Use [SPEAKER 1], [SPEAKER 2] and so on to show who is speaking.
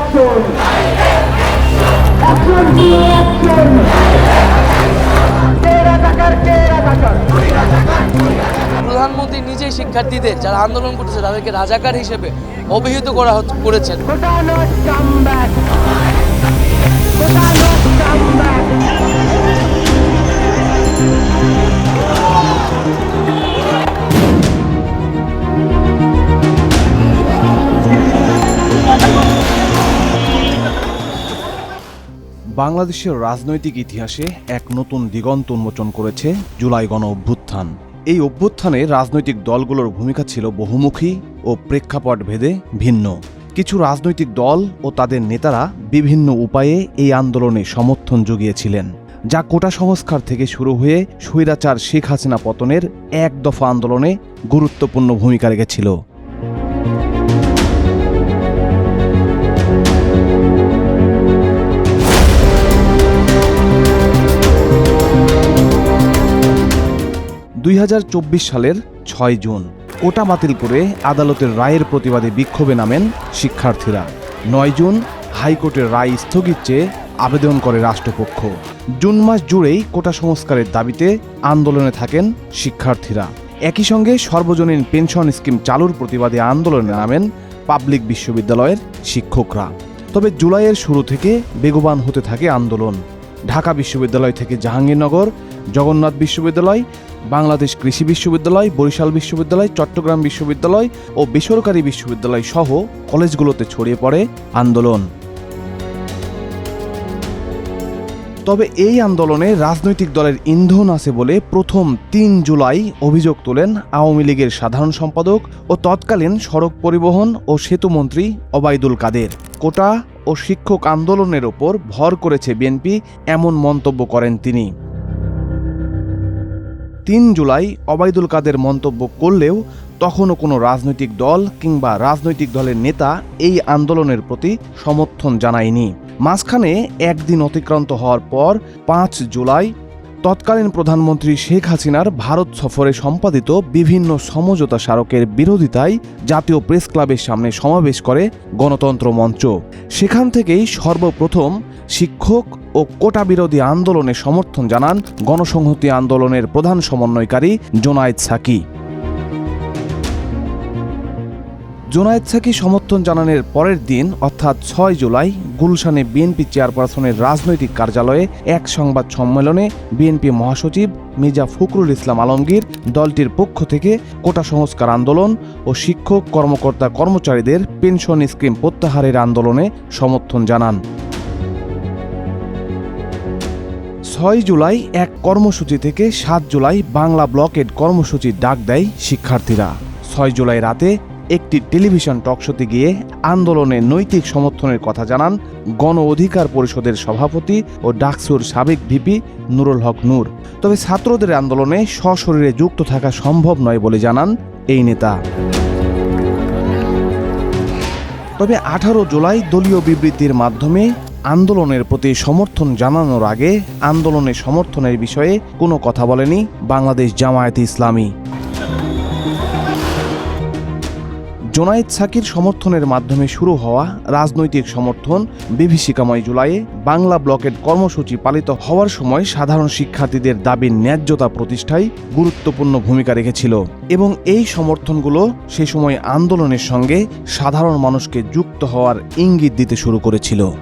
[SPEAKER 1] Action Action to রাজাকার
[SPEAKER 2] প্রধানমন্ত্রী নিজেই শিক্ষার্থীদের যারা আন্দোলন করতেছে তাদেরকে রাজাকার হিসেবে অভিহিত করা করেছেন।
[SPEAKER 1] Quota not come back quota not come back
[SPEAKER 3] বাংলাদেশের রাজনৈতিক ইতিহাসে এক নতুন দিগন্ত উন্মোচন করেছে জুলাই গণ অভ্যুত্থান। এই অভ্যুত্থানে রাজনৈতিক দলগুলোর ভূমিকা ছিল বহুমুখী ও প্রেক্ষাপট ভেদে ভিন্ন। কিছু রাজনৈতিক দল ও তাদের নেতারা বিভিন্ন উপায়ে এই আন্দোলনে সমর্থন জুগিয়েছিলেন, যা কোটা সংস্কার থেকে শুরু হয়ে স্বৈরাচার শেখ হাসিনা পতনের এক দফা আন্দোলনে গুরুত্বপূর্ণ ভূমিকা রেখেছিল। দুই হাজার চব্বিশ সালের ছয় জুন। কোটা বাতিল করে আদালতের রায়ের প্রতিবাদে বিক্ষোভে নামেন শিক্ষার্থীরা। নয় জুন হাইকোর্টের রায় স্থগিত চেয়ে আবেদন করে রাষ্ট্রপক্ষ। জুন মাস জুড়েই কোটা সংস্কারের দাবিতে আন্দোলনে থাকেন শিক্ষার্থীরা। একই সঙ্গে সর্বজনীন পেনশন স্কিম চালুর প্রতিবাদে আন্দোলনে নামেন পাবলিক বিশ্ববিদ্যালয়ের শিক্ষকরা। তবে জুলাইয়ের শুরু থেকে বেগবান হতে থাকে আন্দোলন। ঢাকা বিশ্ববিদ্যালয় থেকে জাহাঙ্গীরনগর জগন্নাথ বিশ্ববিদ্যালয়, বাংলাদেশ কৃষি বিশ্ববিদ্যালয়, বরিশাল বিশ্ববিদ্যালয়, চট্টগ্রাম বিশ্ববিদ্যালয় ও বেসরকারি বিশ্ববিদ্যালয় সহ কলেজগুলোতে ছড়িয়ে পড়ে আন্দোলন। তবে এই আন্দোলনে রাজনৈতিক দলের ইন্ধন আছে বলে প্রথম তিন জুলাই অভিযোগ তোলেন আওয়ামী লীগের সাধারণ সম্পাদক ও তৎকালীন সড়ক পরিবহন ও সেতুমন্ত্রী অবায়দুল কাদের। কোটা ও শিক্ষক আন্দোলনের ওপর ভর করেছে বিএনপি, এমন মন্তব্য করেন তিনি। তিন জুলাই অবায়দুল কাদের মন্তব্য করলেও তখনও কোনো রাজনৈতিক দল কিংবা রাজনৈতিক দলের নেতা এই আন্দোলনের প্রতি সমর্থন জানায়নি। মাঝখানে একদিন অতিক্রান্ত হওয়ার পর পাঁচ জুলাই তৎকালীন প্রধানমন্ত্রী শেখ হাসিনার ভারত সফরে সম্পাদিত বিভিন্ন সমঝোতা স্মারকের বিরোধিতায় জাতীয় প্রেস ক্লাবের সামনে সমাবেশ করে গণতন্ত্র মঞ্চ। সেখান থেকেই সর্বপ্রথম শিক্ষক ও কোটা বিরোধী আন্দোলনে সমর্থন জানান গণসংহতি আন্দোলনের প্রধান সমন্বয়কারী জোনায়েদ সাকি। জোনায়েদ সাকি সমর্থন জানানোর পরের দিন, অর্থাৎ ছয় জুলাই, গুলশানে বিএনপি চেয়ারপারসনের রাজনৈতিক কার্যালয়ে এক সংবাদ সম্মেলনে বিএনপি মহাসচিব মির্জা ফখরুল ইসলাম আলমগীর দলটির পক্ষ থেকে কোটা সংস্কার আন্দোলন ও শিক্ষক, কর্মকর্তা, কর্মচারীদের পেনশন স্কিম প্রত্যাহারের আন্দোলনে সমর্থন জানান। ছয় জুলাই এক কর্মসূচি থেকে সাত জুলাই বাংলা ব্লকেড কর্মসূচির ডাক দেয় শিক্ষার্থীরা। ছয় জুলাই রাতে একটি টেলিভিশন টকশোতে গিয়ে আন্দোলনে নৈতিক সমর্থনের কথা জানান গণ অধিকার পরিষদের সভাপতি ও ডাকসুর সাবেক ভিপি নুরুল হক নূর। তবে ছাত্রদের আন্দোলনে সশরীরে যুক্ত থাকা সম্ভব নয় বলে জানান এই নেতা। তবে আঠারো জুলাই দলীয় বিবৃতির মাধ্যমে আন্দোলনের প্রতি সমর্থন জানানোর আগে আন্দোলনের সমর্থনের বিষয়ে কোনো কথা বলেনি বাংলাদেশ জামায়াতে ইসলামী। জোনায়েদ সাকির সমর্থনের মাধ্যমে শুরু হওয়া রাজনৈতিক সমর্থন বিভীষিকাময় জুলাইয়ে বাংলা ব্লকের কর্মসূচি পালিত হওয়ার সময় সাধারণ শিক্ষার্থীদের দাবির ন্যায্যতা প্রতিষ্ঠায় গুরুত্বপূর্ণ ভূমিকা রেখেছিল এবং এই সমর্থনগুলো সে সময় আন্দোলনের সঙ্গে সাধারণ মানুষকে যুক্ত হওয়ার ইঙ্গিত দিতে শুরু করেছিল।